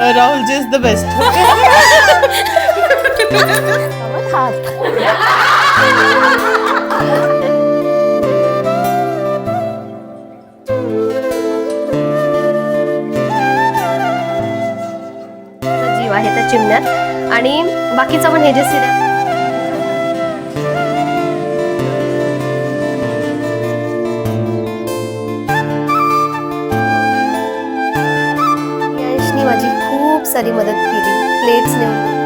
Rahul ji is the best जीव आहे त्या चिमण्यात आणि बाकीचं पण हे जे सिरियल सारी मदत केली प्लेट्स नेऊन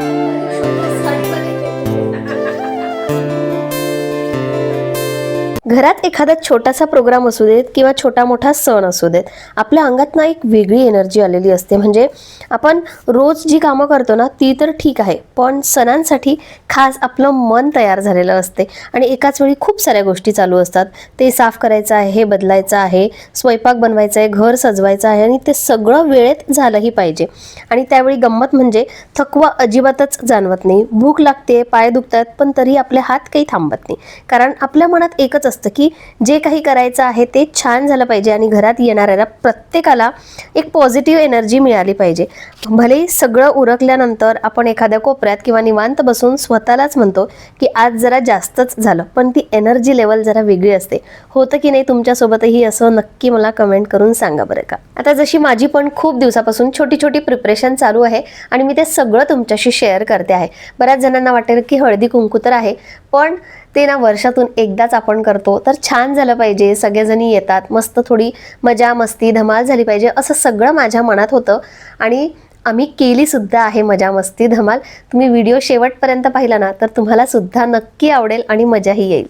घरात एखादा छोटासा प्रोग्राम असू देत किंवा छोटा मोठा सण असू देत आपल्या अंगात ना एक वेगळी एनर्जी आलेली असते. म्हणजे आपण रोज जी कामं करतो ना ती तर ठीक आहे पण सणांसाठी खास आपलं मन तयार झालेलं असते आणि एकाच वेळी खूप साऱ्या गोष्टी चालू असतात. ते साफ करायचं आहे हे बदलायचं आहे स्वयंपाक बनवायचा आहे घर सजवायचं आहे आणि ते सगळं वेळेत झालंही पाहिजे. आणि त्यावेळी गंमत म्हणजे थकवा अजिबातच जाणवत नाही. भूक लागते पाय दुखतात पण तरी आपले हात काही थांबत नाही. कारण आपल्या मनात एकच असतं की जे काही करायचं आहे ते छान झालं पाहिजे आणि घरात येणाऱ्याला प्रत्येकाला एक पॉझिटिव्ह एनर्जी मिळाली पाहिजे. भलेही सगळं उरकल्यानंतर आपण एखाद्या कोपऱ्यात किंवा निवांत बसून स्वतःलाच म्हणतो की आज जरा जास्तच झालं पण ती एनर्जी लेवल जरा वेगळी असते. होतं की नाही तुमच्यासोबतही असं नक्की मला कमेंट करून सांगा बरं का. आता जशी माझी पण खूप दिवसापासून छोटी छोटी प्रिपरेशन चालू आहे आणि मी ते सगळं तुमच्याशी शेअर करते आहे. बऱ्याच जणांना वाटेल की हळदी कुंकू तर आहे पण ते ना वर्षातून एकदाच आपण करतो तर छान झालं पाहिजे. सगळेजणी येतात मस्त थोडी मजा मस्ती धमाल झाली पाहिजे असं सगळं माझ्या मनात होतं. आणि आम्ही केली सुद्धा आहे मजा मस्ती धमाल. तुम्ही व्हिडिओ शेवटपर्यंत पाहिला ना तर तुम्हाला सुद्धा नक्की आवडेल आणि मजाही येईल.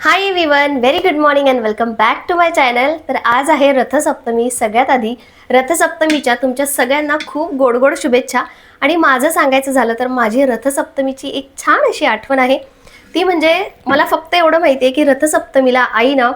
Hi Vivan very good morning and welcome back to my channel तर आज आहे रथसप्तमी सगळ्यात आधी रथसप्तमीच्या तुमच्या सगळ्यांना खूप गोड गोड शुभेच्छा. आणि माझं सांगायचं झालं तर माझी रथसप्तमीची एक छान अशी आठवण आहे. ती म्हणजे मला फक्त एवढं माहिती आहे की रथसप्तमीला आईनं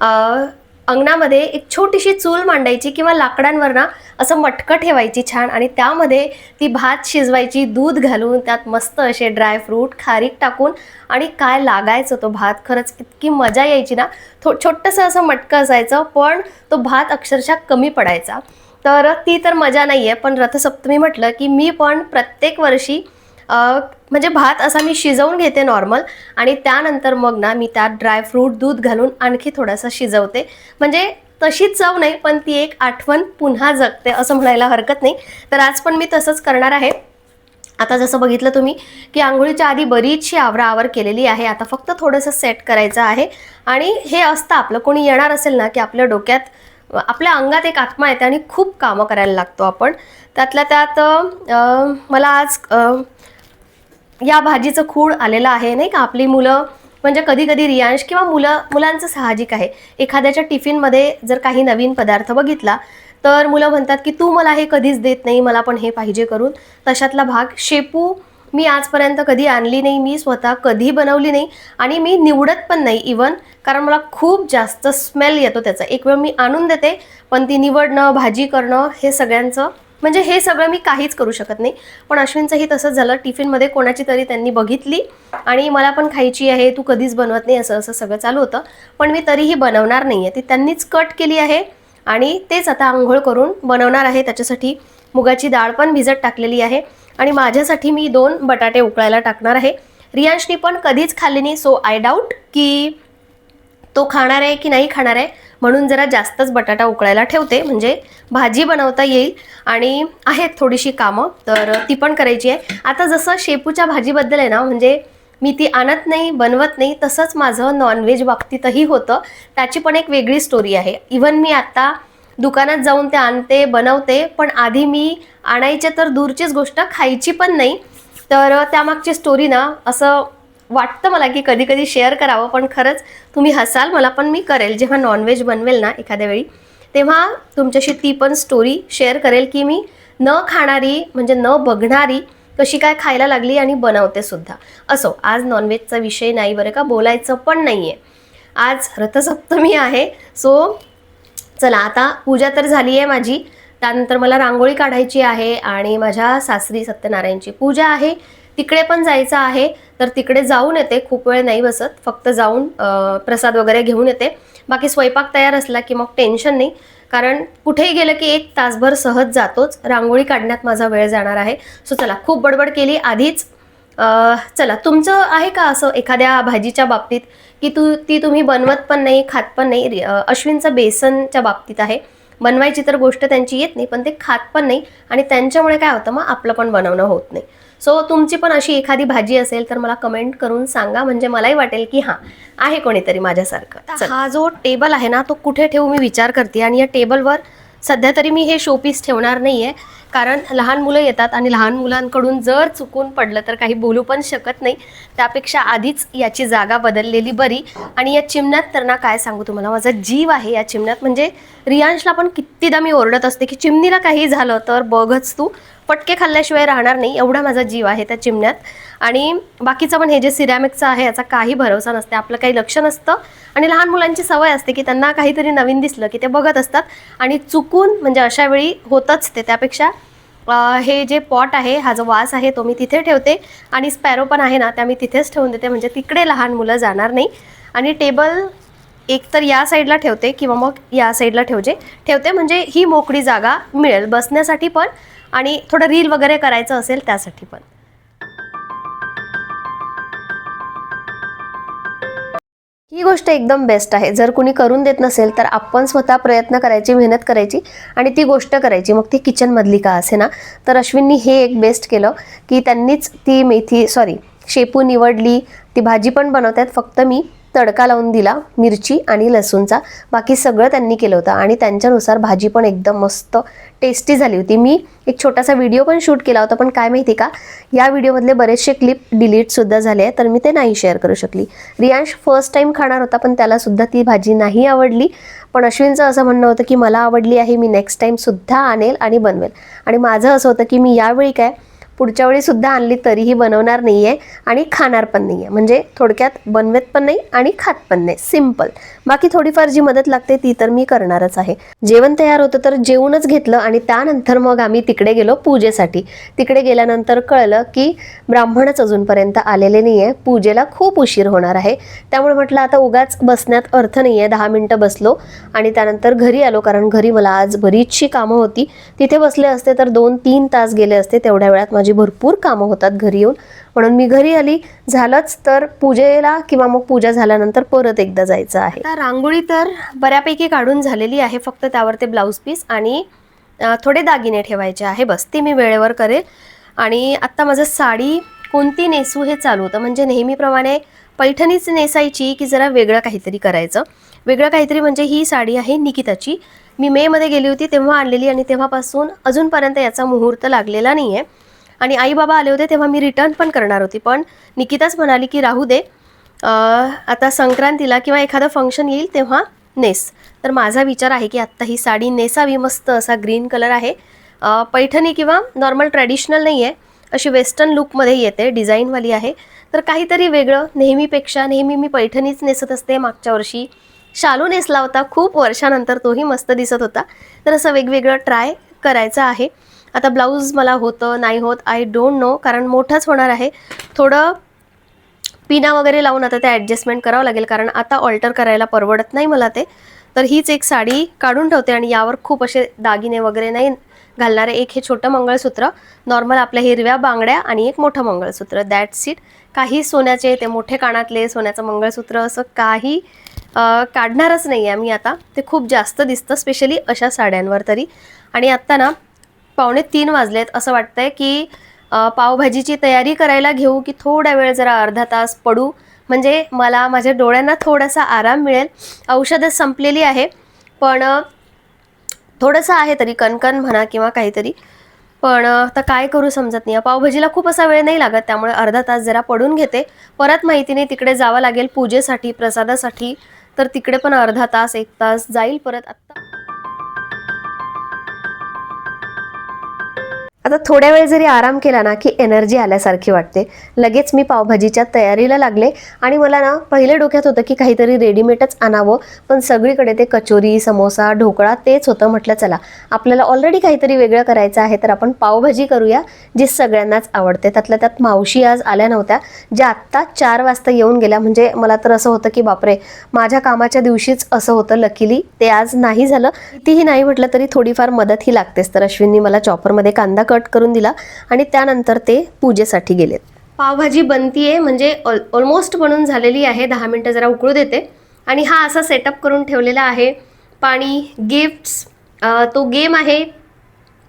ना अंगणामध्ये एक छोटीशी चूल मांडायची किंवा लाकडांवर ना असं मटकं ठेवायची छान आणि त्यामध्ये ती भात शिजवायची दूध घालून त्यात मस्त असे ड्रायफ्रूट खारीक टाकून आणि काय लागायचं तो भात खरंच इतकी मजा यायची ना. थो छोटंसं असं मटकं असायचं पण तो भात अक्षरशः कमी पडायचा. तर ती तर मजा नाही आहे पण रथसप्तमी म्हटलं की मी पण प्रत्येक वर्षी म्हणजे भात असा मी शिजवून घेते नॉर्मल आणि त्यानंतर मग ना मी त्यात ड्रायफ्रूट दूध घालून आणखी थोडासा शिजवते. म्हणजे तशी चव नाही पण ती एक आठवण पुन्हा जगते असं म्हणायला हरकत नाही. तर आज पण मी तसंच करणार आहे. आता जसं बघितलं तुम्ही की आंघोळीच्या आधी बरीचशी आवराआवर केलेली आहे. आता फक्त थोडंसं सेट करायचं आहे. आणि हे असतं आपलं कोणी येणार असेल ना की आपल्या डोक्यात आपल्या अंगात एक आत्मा येते आणि खूप कामं करायला लागतो आपण. त्यातल्या त्यात मला आज या भाजीचं खूळ आलेलं आहे नाही का? आपली मुलं म्हणजे कधी कधी रियांश किंवा मुलं मुलांचं साहजिक आहे. एखाद्याच्या टिफिनमध्ये जर काही नवीन पदार्थ बघितला तर मुलं म्हणतात की तू मला हे कधीच देत नाही मला पण हे पाहिजे करून. तशातला भाग शेपू मी आजपर्यंत कधी आणली नाही मी स्वतः कधी बनवली नाही आणि मी निवडत पण नाही इवन कारण मला खूप जास्त स्मेल येतो त्याचा. एक वेळ मी आणून देते पण ती निवडणं भाजी करणं हे सगळ्यांचं म्हणजे हे सगळं मी काहीच करू शकत नाही. पण अश्विनचंही तसंच झालं. टिफिनमध्ये कोणाची तरी त्यांनी बघितली आणि मला पण खायची आहे तू कधीच बनवत नाही असं असं सगळं चालू होतं. पण मी तरीही बनवणार नाही आहे ती त्यांनीच कट केली आहे आणि तेच आता आंघोळ करून बनवणार आहे. त्याच्यासाठी मुगाची डाळ पण भिजत टाकलेली आहे आणि माझ्यासाठी मी दोन बटाटे उकळायला टाकणार आहे. रियांशनी पण कधीच खाल्ली नाही सो आय डाऊट की तो खाणार आहे की नाही खाणार आहे म्हणून जरा जास्तच बटाटा उकळायला ठेवते. म्हणजे भाजी बनवता येईल आणि आहेत थोडीशी कामं तर ती पण करायची आहे. आता जसं शेपूच्या भाजीबद्दल आहे ना म्हणजे मी ती आणत नाही बनवत नाही तसंच माझं नॉनव्हेज बाबतीतही होतं. त्याची पण एक वेगळी स्टोरी आहे. इवन मी आत्ता दुकानात जाऊन ते आणते बनवते पण आधी मी आणायचे तर दूरचीच गोष्ट खायची पण नाही. तर त्यामागची स्टोरी ना असं वाटतं मला की कधी कधी शेअर करावं पण खरंच तुम्ही हसाल मला पण मी करेल. जेव्हा नॉनव्हेज बनवेल ना एखाद्या वेळी तेव्हा तुमच्याशी ती पण स्टोरी शेअर करेल की मी न खाणारी म्हणजे न बघणारी कशी काय खायला लागली आणि बनवते सुद्धा. असो आज नॉनव्हेजचा विषय नाही बरं का बोलायचं पण नाही आहे आज रथसप्तमी आहे सो चला आता पूजा तर झाली आहे माझी. त्यानंतर मला रांगोळी काढायची आहे आणि माझ्या सासरी सत्यनारायणची पूजा आहे. तिकडे पण जायचं आहे तर तिकडे जाऊन येते खूप वेळ नाही बसत फक्त जाऊन प्रसाद वगैरे घेऊन येते. बाकी स्वयंपाक तयार असला की मग टेन्शन नाही कारण कुठेही गेलं की एक तासभर सहज जातोच. रांगोळी काढण्यात माझा वेळ जाणार आहे. सो चला खूप बडबड केली. आधीच चला तुमचं आहे का असं एखाद्या भाजीच्या बाबतीत की तू ती तुम्ही बनवत पण नाही खात पण नाही? अश्विनचं बेसनच्या बाबतीत आहे. बनवायची तर गोष्ट त्यांची येत नाही पण ते खात पण नाही आणि त्यांच्यामुळे काय होतं मग आपलं पण बनवणं होत नाही. सो तुमची पण अशी एखादी भाजी असेल तर मला कमेंट करून सांगा. म्हणजे मलाही वाटेल की हां आहे कोणीतरी माझ्यासारखं. हा जो टेबल आहे ना तो कुठे ठेवू मी विचार करते. आणि या टेबलवर सध्या तरी मी हे शोपीस ठेवणार नाही आहे कारण लहान मुलं येतात आणि लहान मुलांकडून जर चुकून पडलं तर काही बोलू पण शकत नाही. त्यापेक्षा आधीच याची जागा बदललेली बरी. आणि या चिमण्यात तर ना काय सांगू तुम्हाला? माझा जीव आहे या चिमण्यात. म्हणजे रियांशला पण कितीदा मी ओरडत असते की चिमणीला काही झालं तर बघच तू. पटके खाल्ल्याशिवाय राहणार नाही एवढा माझा जीव आहे त्या चिमण्यात. आणि बाकीचं पण हे जे सिरॅमिकचं आहे याचा काही भरोसा नसते आपलं काही लक्ष नसतं. आणि लहान मुलांची सवय असते की त्यांना काहीतरी नवीन दिसलं की ते बघत असतात. आणि चुकून म्हणजे अशा वेळी होतच ते त्यापेक्षा हे जे पॉट आहे हा जो वास आहे तो मी तिथे ठेवते. आणि स्पॅरो पण आहे ना त्या मी तिथेच ठेवून देते म्हणजे तिकडे लहान मुलं जाणार नाही. आणि टेबल एक तर या साईडला ठेवते किंवा मग या साईडला ठेवजे. ठेवते म्हणजे ही मोकळी जागा मिळेल बसण्यासाठी पण. आणि थोडं रील वगैरे करायचं असेल त्यासाठी पण. ही गोष्ट एकदम बेस्ट आहे. जर कुणी करून देत नसेल तर आपण स्वतः प्रयत्न करायची मेहनत करायची आणि ती गोष्ट करायची. मग ती किचनमधली का असे ना? तर अश्विननी हे एक बेस्ट केलं की त्यांनीच ती मेथी सॉरी शेपू निवडली. ती भाजी पण बनवतात फक्त मी तडका लावून दिला मिरची आणि लसूणचा. बाकी सगळं त्यांनी केलं होतं आणि त्यांच्यानुसार भाजी पण एकदम मस्त टेस्टी झाली होती. मी एक छोटासा व्हिडिओ पण शूट केला होता पण काय माहिती का? या व्हिडिओमधले बरेचसे क्लिप डिलीटसुद्धा झाले आहे तर मी ते नाही शेअर करू शकली. रियांश फर्स्ट टाईम खाणार होता पण त्यालासुद्धा ती भाजी नाही आवडली. पण अश्विनचं असं म्हणणं होतं की मला आवडली आहे मी नेक्स्ट टाईमसुद्धा आणेल आणि बनवेल. आणि माझं असं होतं की मी यावेळी काय पुढच्या वेळी सुद्धा आणली तरीही बनवणार नाही आहे आणि खाणार पण नाही आहे म्हणजे थोडक्यात बनवत पण नाही आणि खात पण नाही. सिंपल बाकी थोडीफार जी मदत लागते ती तर मी करणारच आहे. जेवण तयार होतं तर जेवूनच घेतलं आणि त्यानंतर मग आम्ही तिकडे गेलो पूजेसाठी. तिकडे गेल्यानंतर कळलं की ब्राह्मणच अजूनपर्यंत आलेले नाही आहे पूजेला खूप उशीर होणार आहे. त्यामुळे म्हटलं आता उगाच बसण्यात अर्थ नाही आहे दहा मिनटं बसलो आणि त्यानंतर घरी आलो कारण घरी मला आज बरीचशी कामं होती. तिथे बसले असते तर दोन तीन तास गेले असते तेवढ्या वेळात माझी भरपूर कामं होतात घरी येऊन. म्हणून मी घरी आली. झालंच तर पूजेला किंवा मग पूजा झाल्यानंतर परत एकदा जायचं आहे. रांगोळी तर बऱ्यापैकी काढून झालेली आहे. फक्त त्यावर ते ब्लाऊज पीस आणि थोडे दागिने ठेवायचे आहे. बस ते मी वेळेवर करेल. आणि आत्ता माझं साडी कोणती नेसू हे चालू होतं. म्हणजे नेहमीप्रमाणे पैठणीच नेसायची की जरा वेगळं काहीतरी करायचं. वेगळं काहीतरी म्हणजे ही साडी आहे निकिताची. मी मेमध्ये गेली होती तेव्हा आणलेली आणि तेव्हापासून अजूनपर्यंत याचा मुहूर्त लागलेला नाही आहे आणि आई बाबा आले होते तेव्हा मी रिटर्न पण करणार होती. पण निकिताच म्हणाली की राहू दे. आता संक्रांतीला किंवा एखादं फंक्शन येईल तेव्हा नेस. तर माझा विचार आहे की आत्ता ही साडी नेसावी मस्त असा ग्रीन कलर आहे. पैठणी किंवा नॉर्मल ट्रॅडिशनल नाही आहे अशी वेस्टर्न लुकमध्ये येते डिझाईनवाली आहे. तर काहीतरी वेगळं नेहमीपेक्षा नेहमी मी पैठणीच नेसत असते मागच्या वर्षी. शालू नेसला होता खूप वर्षानंतर तोही मस्त दिसत होता. तर असं वेगवेगळं ट्राय करायचं आहे. आता ब्लाऊज मला होतं नाही होत आय डोंट नो कारण मोठंच होणार आहे. थोडं पिना वगैरे लावून आता ते ॲडजस्टमेंट करावं लागेल कारण आता ऑल्टर करायला परवडत नाही मला ते. तर हीच एक साडी काढून ठेवते आणि यावर खूप असे दागिने वगैरे नाही घालणारे. एक हे छोटं मंगळसूत्र नॉर्मल आपल्या हिरव्या बांगड्या आणि एक मोठं मंगळसूत्र. दॅट सीट काही सोन्याचे ते मोठे कानातले सोन्याचं मंगळसूत्र असं काही काढणारच नाही आहे मी आता. ते खूप जास्त दिसतं स्पेशली अशा साड्यांवर तरी. आणि आत्ता ना पावणे तीन वाजलेत असं वाटतंय की पावभाजीची तयारी करायला घेऊ की थोडा वेळ जरा अर्धा तास पडू? म्हणजे मला माझ्या डोळ्यांना थोडासा आराम मिळेल. औषधं संपलेली आहे पण थोडंसं आहे तरी कणकण म्हणा किंवा काहीतरी. पण आता काय करू समजत नाही. पावभाजीला खूप असा वेळ नाही लागत त्यामुळे अर्धा तास जरा पडून घेते. परत माहितीने तिकडे जावं लागेल पूजेसाठी प्रसादासाठी. तर तिकडे पण अर्धा तास एक तास जाईल परत आत्ता. आता थोड्या वेळ जरी आराम केला ना की एनर्जी आल्यासारखी वाटते. लगेच मी पावभाजीच्या तयारीला लागले आणि मला ना पहिले डोक्यात होतं की काहीतरी रेडीमेडच आणावं पण सगळीकडे ते कचोरी समोसा ढोकळा तेच होतं. म्हटलं चला आपल्याला ऑलरेडी काहीतरी वेगळं करायचं आहे तर आपण पावभाजी करूया जी सगळ्यांनाच आवडते. त्यातल्या त्यात मावशी आज आल्या नव्हत्या ज्या आत्ता चार वाजता येऊन गेल्या. म्हणजे मला तर असं होतं की बापरे माझ्या कामाच्या दिवशीच असं होतं लकीली ते आज नाही झालं. तीही नाही म्हटलं तरी थोडीफार मदत ही लागतेच. तर अश्विननी मला चॉपरमध्ये कांदा कट करून दिला आणि त्यानंतर ते पूजेसाठी गेलेत. पावभाजी बनतीये म्हणजे ऑल ऑलमोस्ट बनून झालेली आहे. दहा मिनटं जरा उकळू देते. आणि हा असा सेटअप करून ठेवलेला आहे. पाणी गिफ्ट्स तो गेम आहे.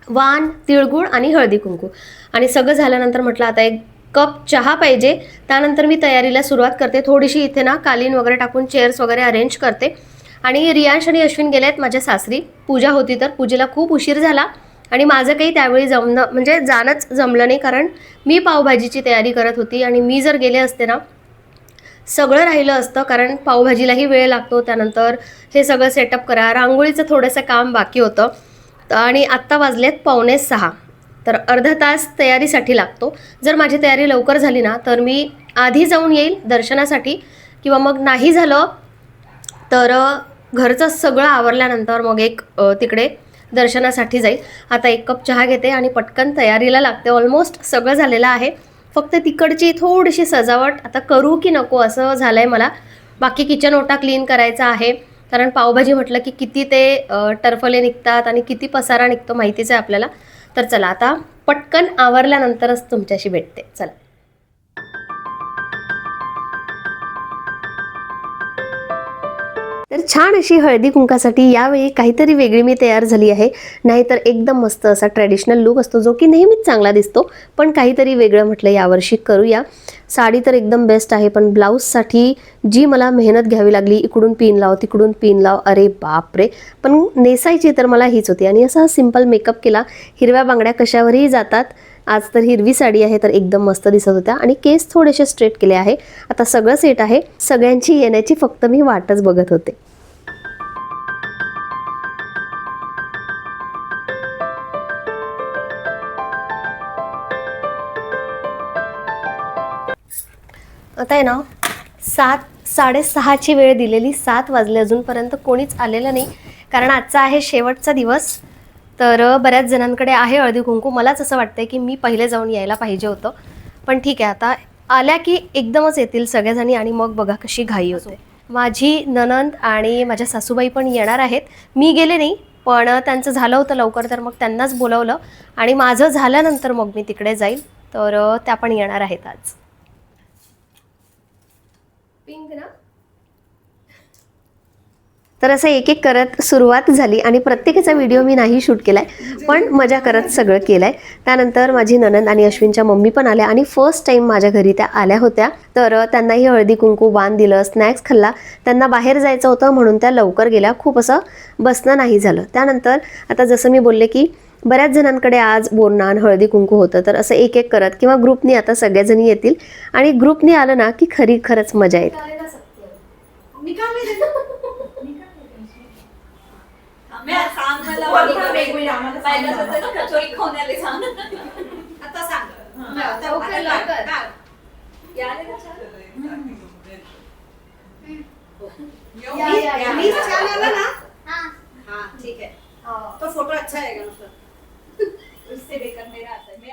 वाण तिळगुळ आणि हळदी कुंकू. आणि सगळं झाल्यानंतर म्हटलं आता एक कप चहा पाहिजे. त्यानंतर मी तयारीला सुरुवात करते. थोडीशी इथे ना कालीन वगैरे टाकून चेअर्स वगैरे अरेंज करते. आणि रियांश आणि अश्विन गेले आहेत माझ्या सासरी. पूजा होती तर पूजेला खूप उशीर झाला. आणि माझं काही त्यावेळी जमणं म्हणजे जाणंच जमलं नाही कारण मी पावभाजीची तयारी करत होती आणि मी जर गेले असते ना सगळं राहिलं असतं कारण पावभाजीलाही वेळ लागतो त्यानंतर हे सगळं सेटअप करा. रांगोळीचं थोडंसं काम बाकी होतं. आणि आत्ता वाजलेत पावणे सहा. तर अर्धा तास तयारीसाठी लागतो. जर माझी तयारी लवकर झाली ना तर मी आधी जाऊन येईल दर्शनासाठी. किंवा मग नाही झालं तर घरचं सगळं आवरल्यानंतर मग एक तिकडे दर्शनासाठी जाईल. आता एक कप चहा घेते आणि पटकन तयारीला लागते. ऑलमोस्ट सगळं झालेलं आहे. फक्त तिकडची थोडीशी सजावट. आता करू की नको असं झालं आहे मला. बाकी किचन ओटा क्लीन करायचा आहे. कारण पावभाजी म्हटलं की किती ते टर्फले टरफले निघतात आणि किती पसारा निघतो माहितीच आहे आपल्याला. तर चला आता पटकन आवरल्यानंतरच तुमच्याशी भेटते. चला. तर छान अशी हळदी कुंकासाठी यावेळी काहीतरी वेगळी मी तयार झाली आहे. नाहीतर एकदम मस्त असा ट्रॅडिशनल लुक असतो जो की नेहमीच चांगला दिसतो. पण काहीतरी वेगळं म्हटलं यावर्षी करूया. साडी तर एकदम बेस्ट आहे पण ब्लाऊजसाठी जी मला मेहनत घ्यावी लागली इकडून पिन लाव तिकडून पिन लाव अरे बापरे! पण नेसायची तर मला हीच होती. आणि असा सिंपल मेकअप केला हिरव्या बांगड्या कशावरही जातात आज तर हिरवी साडी आहे तर एकदम मस्त दिसत होत्या. आणि केस थोडेसे स्ट्रेट केले आहे. आता सगळं सेट आहे. सगळ्यांची येण्याची फक्त मी वाटच बघत होते. आता आहे ना सात साडेसहाची वेळ दिलेली सात वाजले अजूनपर्यंत कोणीच आलेलं नाही. कारण आजचा आहे शेवटचा दिवस. तर बऱ्याच जणांकडे आहे हळदी कुंकू. मलाच असं वाटतंय की मी पहिले जाऊन यायला पाहिजे होतं. पण ठीक आहे आता आल्या की एकदमच येतील सगळ्याजणी आणि मग बघा कशी घाई होते. माझी ननंद आणि माझ्या सासूबाई पण येणार आहेत. मी गेले नाही पण त्यांचं झालं होतं लवकर तर मग त्यांनाच बोलवलं आणि माझं झाल्यानंतर मग मी तिकडे जाईल. तर त्या पण येणार आहेत आज. पिंक ना? तर असं एक एक करत सुरुवात झाली आणि प्रत्येकाचा व्हिडिओ मी नाही शूट केलाय पण मजा करत सगळं केलंय. त्यानंतर माझी ननंद आणि अश्विनच्या मम्मी पण आल्या आणि फर्स्ट टाइम माझ्या घरी त्या आल्या होत्या. तर त्यांनाही हळदी कुंकू बांध दिलं स्नॅक्स खाल्ला. त्यांना बाहेर जायचं होतं म्हणून त्या लवकर गेल्या. खूप असं बसणं नाही झालं. त्यानंतर आता जसं मी बोलले की बऱ्याच जणांकडे आज बोरनान हळदी कुंकू होतं. तर असं एक एक करत किंवा ग्रुपनी आता सगळ्याजणी येतील. आणि ग्रुपनी आलं ना की खरी खरंच मजा येते मैं सांग मला कोणता वेगवेगळी आम्हाला सांग पहिलं ना. तर कचोरी खाऊन आले सांग. आता सांग. हा, आता हाँ. है तो फोटो अच्छा आएगा मतलब उससे बेकार मेरा आता है. मैं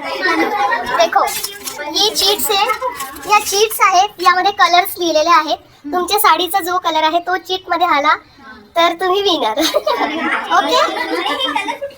देखो ही चीट्स आहे. या चीट्स आहेत यामध्ये कलर्स लिहिलेले आहेत. तुमच्या साडीचा जो कलर आहे तो चीटमध्ये आला तर तुम्ही विनर ओके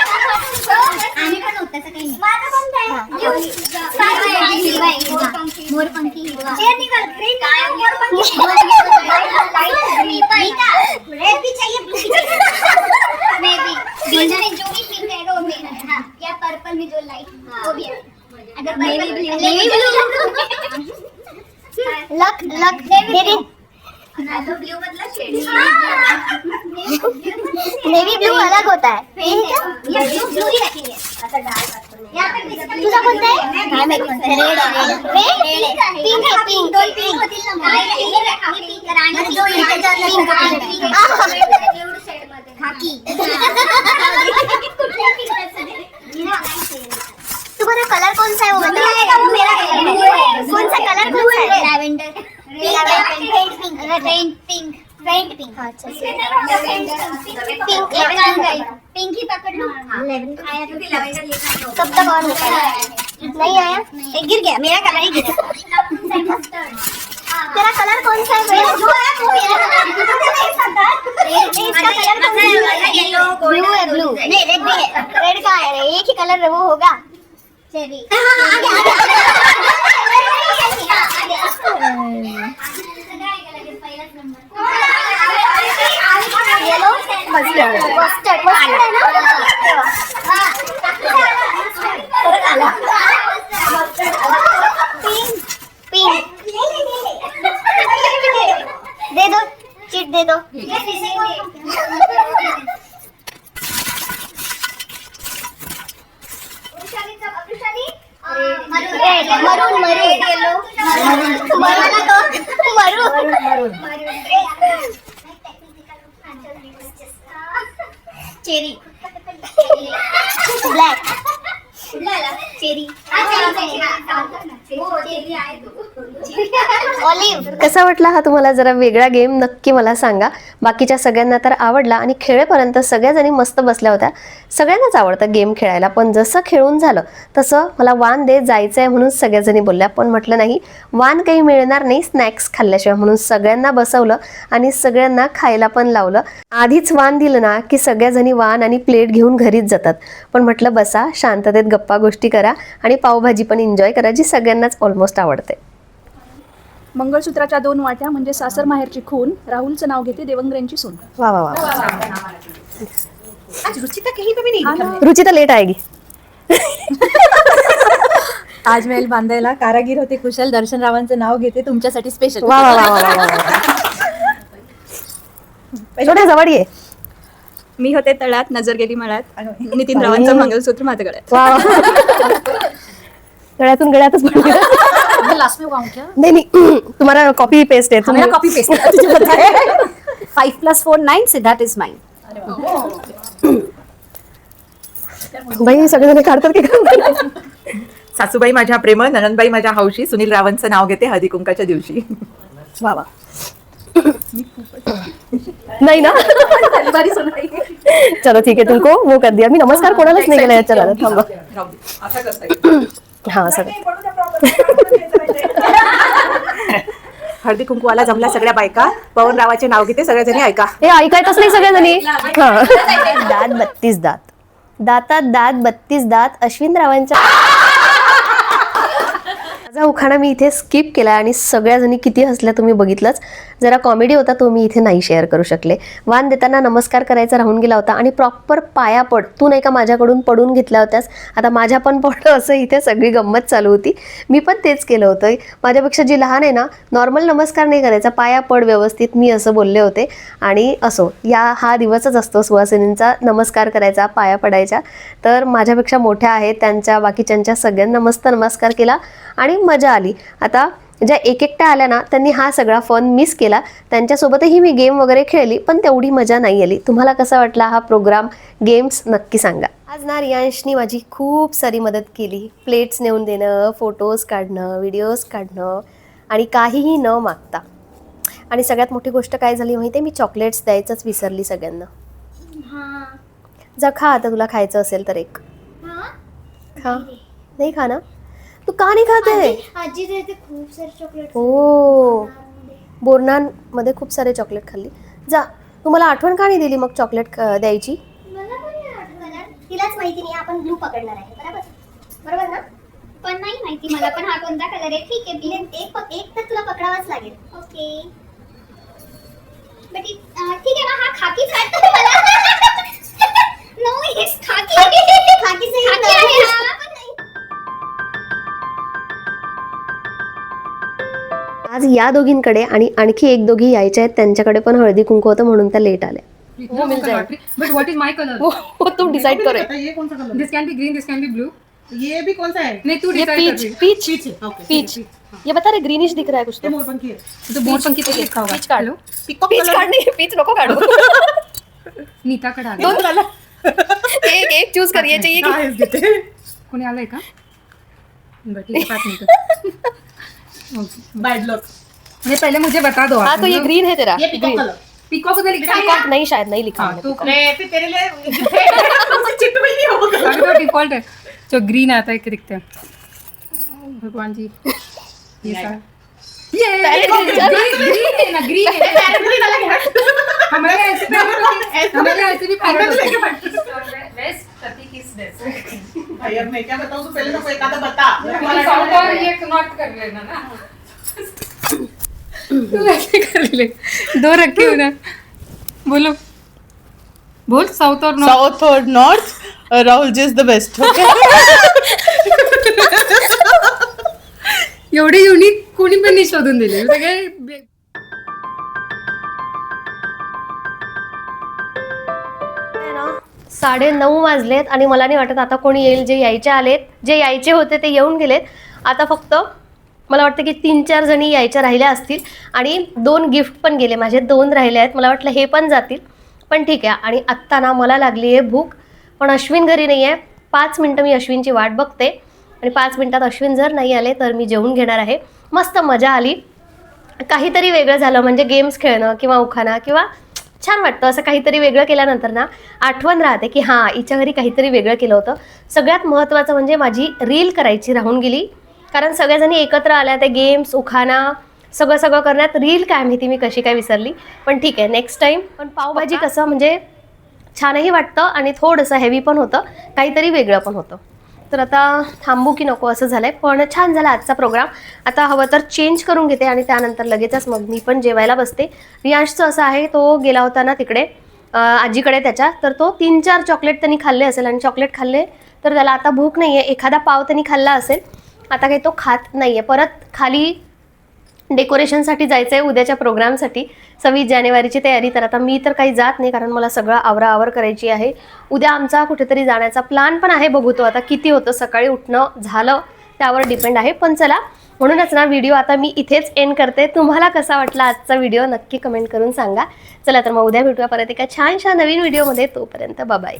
मला एक सांग एक कलर मोरपंखी रेड भी चाहिए ब्लू भी चाहिए मैं भी जो भी पिंक है वो मेरा है। हाँ या पर्पल में जो लाइट वो भी है अगर नेवी ब्लू तुझा कोणता आहे पिंक ही पकड़ लो आया तो कब तक और नहीं आया एक गिर गया मेरा कलर ही गिरा तेरा कलर कौन सा है मेरा जो है वो मेरा इसका कलर कौन सा है येलो ब्लू है ब्लू नहीं रेड भी है रेड का है एक ही कलर वो होगा चलिए आगे आगे येलो? मस्टर्ड मस्टर्ड मस्टर्ड आहे ना पिंक पिंक. दे दो. चिट दे दो. Maroon maroon. मरून मरून. चेरी செரி. பிளாக் செரி. कसा वाटला हा तुम्हाला? जरा वेगळा गेम नक्की मला सांगा. बाकीच्या सगळ्यांना तर आवडला आणि खेळेपर्यंत सगळ्याजणी मस्त बसल्या होत्या. सगळ्यांनाच आवडतं गेम खेळायला पण जसं खेळून झालं तसं मला वान दे जायचं आहे म्हणून सगळ्याजणी बोलल्या. पण म्हटलं नाही वान काही मिळणार नाही स्नॅक्स खाल्ल्याशिवाय म्हणून सगळ्यांना बसवलं आणि सगळ्यांना खायला पण लावलं. आधीच वान दिलं ना की सगळ्याजणी वान आणि प्लेट घेऊन घरीच जातात. पण म्हटलं बसा शांततेत गप्पा गोष्टी करा आणि पावभाजी पण एन्जॉय करा जी सगळ्यांनाच ऑलमोस्ट आवडते. मंगळसूत्राच्या दोन वाट्या म्हणजे सासर माहेरची खून राहुलचं नाव घेते देवंग्रेंची सून. वा वा वा. आज रुचिता कहीं पे भी नहीं दिखा रुचिता लेट आएगी ताजमहल बांधायला कारागीर होते कुशल दर्शन रावांचं नाव घेते तुमच्यासाठी स्पेशल वा वा वा वा वा जवळ ये. मी होते तळ्यात नजर गेली मळ्यात नितीन रावांचं मंगळसूत्र माझ्या गळ्यात वा वा. गळ्यातून गळ्यातच पडली लास्ट में गाऊं क्या नाही नाही तुम्हाला कॉपी पेस्ट आहे तुम्ही copy paste five plus four nine Siddharth is mine बाई सगळेजण काढतात की काय? सासूबाई माझ्या प्रेमळ ननंदबाई माझ्या हौशी सुनील रावांचं नाव घेते हळदी कुंकाच्या दिवशी. वा वा. नाही ना? चलो ठीक आहे तुमको वो कर दिया. मी नमस्कार कोणालाच नाही केला याच्या नादात. थांबा. हा सगळं. हळदी कुंकवाला जमल्या सगळ्या बायका. पवन रावाचे नाव घेते सगळ्याजणी ऐका. हे ऐकायचंच नाही सगळ्यांनी हा. दात बत्तीस दात. दातात दात बत्तीस दात अश्विन रावांच्या माझा उखाणा मी इथे स्किप केला आणि सगळ्या जणी किती हसल्या तुम्ही बघितलंच. जरा कॉमेडी होता तो मी इथे नाही शेअर करू शकले. वान देताना नमस्कार करायचा राहून गेला होता आणि प्रॉपर पाया पड. तू नाही का माझ्याकडून पडून घेतल्या होत्यास आता माझ्या पण पडलं असं इथे सगळी गंमत चालू होती. मी पण तेच केलं होतं. माझ्यापेक्षा जी लहान आहे ना नॉर्मल नमस्कार नाही करायचा. पाया पड व्यवस्थित मी असं बोलले होते. आणि असो या हा दिवसच असतो सुहासिनींचा नमस्कार करायचा पाया पडायचा तर माझ्यापेक्षा मोठ्या आहेत त्यांच्या बाकीच्यांच्या सगळ्यांना मस्त नमस्कार केला. आणि मजा आली. आता ज्या एक एकट्या आल्या ना त्यांनी हा सगळा फन मिस केला. त्यांच्यासोबतही मी गेम वगैरे खेळली पण तेवढी मजा नाही आली. तुम्हाला कसा वाटला हा प्रोग्राम गेम्स नक्की सांगा. आज ना रियांशनी माझी खूप सारी मदत केली. प्लेट्स नेऊन देणं फोटोज काढणं व्हिडिओज काढणं आणि काहीही न मागता. आणि सगळ्यात मोठी गोष्ट काय झाली माहिती आहे मी चॉकलेट्स द्यायचंच विसरली सगळ्यांना. हा. जा खा आता तुला खायचं असेल तर एक. हा? खा. नाही खा ना तू का नाही खाते आजी देते खूप सारे चॉकलेट हो बोरनांमध्ये खूप सारे चॉकलेट खाल्ली. जा तू मला आठवण का नाही दिली मग चॉकलेट द्यायची? तिलाच माहिती नाही आपण ब्लू पकडणार आहे बरोबर? बरोबर ना? पण नाही माहिती मला पण हा कोणता कलर आहे? ठीक आहे ब्लू एक एक तर तुला पकडावाच लागेल. ओके. बट ठीक आहे ना हा खाकीच वाटतो मला. नो इट्स खाकी खाकी से खाकी आहे आज या दोघींकडे आणि आणखी एक दोघी यायच्या आहेत. त्यांच्याकडे पण हळदी कुंकू होतं म्हणून त्या लेट आल्या. But what is my colour तुम डिसाइड करो. ये कौन सा colour this can be green this can be blue ये भी कौन सा है नहीं तू ये डिसाइड पीच कर पीच पीच है ओके पीच ये बता रहे ग्रीनिश दिख रहा है कुछ तो। मोरपंखी है. तो लिखा होगा पीच काढ. हेलो पिकॉक पीच पीच नको काढू। नीता एक एक चूज कर ये चाहिए कोणी आलंय का? ओके बैड लक ये पहले मुझे बता दो हाँ तो ये ग्रीन है तेरा। ये पीकॉक कलर पीकॉक उधर लिखा है पीकॉक नहीं शायद नहीं लिखा है तू तो फिर तेरे लिए चिट भी नहीं होगा। अभी तो डिफ़ॉल्ट है। जो ग्रीन आता है कि दिखते हैं। भगवान जी। ये सारा। ये ग्रीन है ना ग्रीन है पैरेंट अलग है हमारे ऐसे भी हमारे ऐसे भी हमें पैरट लेके होते बैठ भाई अब मैं क्या बताऊँ? तो पहले तो कोई आधा बता। हैं और ये नॉट कर लेना ना। तू ऐसे कर ले। दो रखे हो ना। बोलो। बोल साउथ और नॉर्थ साउथ और north Rahul ji is the best एवढे युनिक कोणी पण नाही शोधून दिले. म्हणजे सगळे बे- आहे ना साडे नऊ वाजलेत आणि मला नाही वाटत आता कोणी येईल जे यायचे आलेत. जे यायचे होते ते येऊन गेलेत. आता फक्त मला वाटतं की तीन चार जणी यायच्या राहिल्या असतील आणि दोन गिफ्ट पण गेले. माझे दोन राहिले आहेत. मला वाटलं हे पण जातील. पण ठीक आहे. आणि आत्ता ना मला लागली आहे भूक. पण अश्विन घरी नाही आहे पाच मिनटं मी अश्विनची वाट बघते. आणि पाच मिनटात अश्विन जर नाही आले तर मी जेवून घेणार आहे. मस्त मजा आली. काहीतरी वेगळं झालं म्हणजे गेम्स खेळणं किंवा उखाणा किंवा छान वाटतं. असं काहीतरी वेगळं केल्यानंतर ना आठवण राहते की हां हिच्या घरी काहीतरी वेगळं केलं होतं. सगळ्यात महत्त्वाचं म्हणजे माझी रील करायची राहून गेली. कारण सगळ्याजणी एकत्र आल्या ते गेम्स उखाणा सगळं सगळं करण्यात रील काय माहिती मी कशी काय विसरली. पण ठीक आहे नेक्स्ट टाईम पण पावभाजी कसं म्हणजे छानही वाटतं आणि थोडंसं हेवी पण होतं. काहीतरी वेगळं पण होतं. तर आता थांबू की नको असं झालंय. पण छान झाला आजचा प्रोग्राम आता हवं तर चेंज करून घेते आणि त्यानंतर लगेचच मग मी पण जेवायला बसते. रियांशचं असं आहे तो गेला होता ना तिकडे आजीकडे त्याच्या. तर तो तीन चार चॉकलेट त्यांनी खाल्ले असेल आणि चॉकलेट खाल्ले तर त्याला आता भूक नाही आहे एखादा पाव त्यांनी खाल्ला असेल. आता काही तो खात नाही आहे परत खाली डेकोरेशनसाठी जायचं आहे उद्याच्या प्रोग्रामसाठी. सव्वीस जानेवारीची तयारी तर आता मी तर काही जात नाही कारण मला सगळं आवराआवर करायची आहे. उद्या आमचा कुठेतरी जाण्याचा प्लॅन पण आहे बघू तो आता किती होतं. सकाळी उठणं झालं त्यावर डिपेंड आहे पण चला म्हणूनच ना व्हिडिओ आता मी इथेच एंड करते. तुम्हाला कसा वाटला आजचा व्हिडिओ नक्की कमेंट करून सांगा. चला तर मग उद्या भेटूया परत एका छानशा नवीन व्हिडिओमध्ये तोपर्यंत बाय